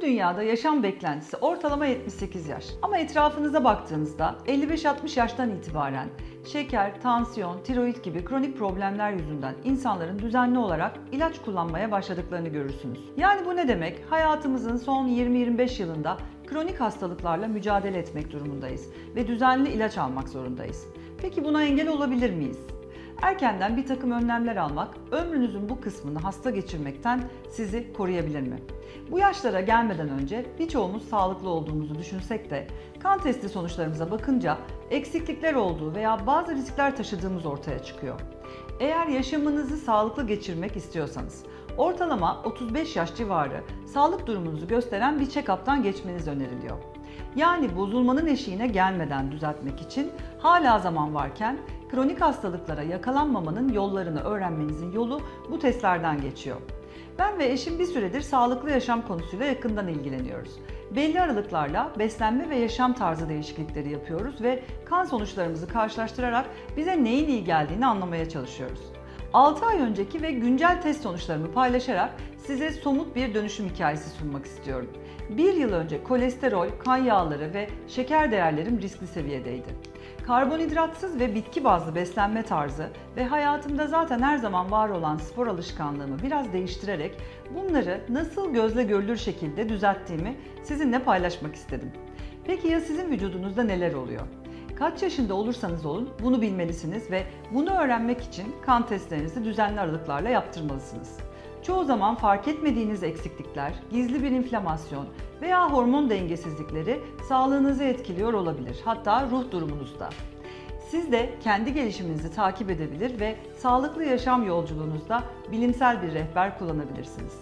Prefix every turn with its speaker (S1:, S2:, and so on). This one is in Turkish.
S1: Dünyada yaşam beklentisi ortalama 78 yaş. Ama etrafınıza baktığınızda 55-60 yaştan itibaren şeker, tansiyon, tiroid gibi kronik problemler yüzünden insanların düzenli olarak ilaç kullanmaya başladıklarını görürsünüz. Yani bu ne demek? Hayatımızın son 20-25 yılında kronik hastalıklarla mücadele etmek durumundayız ve düzenli ilaç almak zorundayız. Peki buna engel olabilir miyiz? Erkenden bir takım önlemler almak ömrünüzün bu kısmını hasta geçirmekten sizi koruyabilir mi? Bu yaşlara gelmeden önce birçoğumuz sağlıklı olduğumuzu düşünsek de kan testi sonuçlarımıza bakınca eksiklikler olduğu veya bazı riskler taşıdığımız ortaya çıkıyor. Eğer yaşamınızı sağlıklı geçirmek istiyorsanız ortalama 35 yaş civarı sağlık durumunuzu gösteren bir check-up'tan geçmeniz öneriliyor. Yani bozulmanın eşiğine gelmeden düzeltmek için hala zaman varken kronik hastalıklara yakalanmamanın yollarını öğrenmenizin yolu bu testlerden geçiyor. Ben ve eşim bir süredir sağlıklı yaşam konusuyla yakından ilgileniyoruz. Belli aralıklarla beslenme ve yaşam tarzı değişiklikleri yapıyoruz ve kan sonuçlarımızı karşılaştırarak bize neyin iyi geldiğini anlamaya çalışıyoruz. 6 ay önceki ve güncel test sonuçlarımı paylaşarak size somut bir dönüşüm hikayesi sunmak istiyorum. Bir yıl önce kolesterol, kan yağları ve şeker değerlerim riskli seviyedeydi. Karbonhidratsız ve bitki bazlı beslenme tarzı ve hayatımda zaten her zaman var olan spor alışkanlığımı biraz değiştirerek bunları nasıl gözle görülür şekilde düzelttiğimi sizinle paylaşmak istedim. Peki ya sizin vücudunuzda neler oluyor? Kaç yaşında olursanız olun bunu bilmelisiniz ve bunu öğrenmek için kan testlerinizi düzenli aralıklarla yaptırmalısınız. Çoğu zaman fark etmediğiniz eksiklikler, gizli bir inflamasyon veya hormon dengesizlikleri sağlığınızı etkiliyor olabilir. Hatta ruh durumunuzda. Siz de kendi gelişiminizi takip edebilir ve sağlıklı yaşam yolculuğunuzda bilimsel bir rehber kullanabilirsiniz.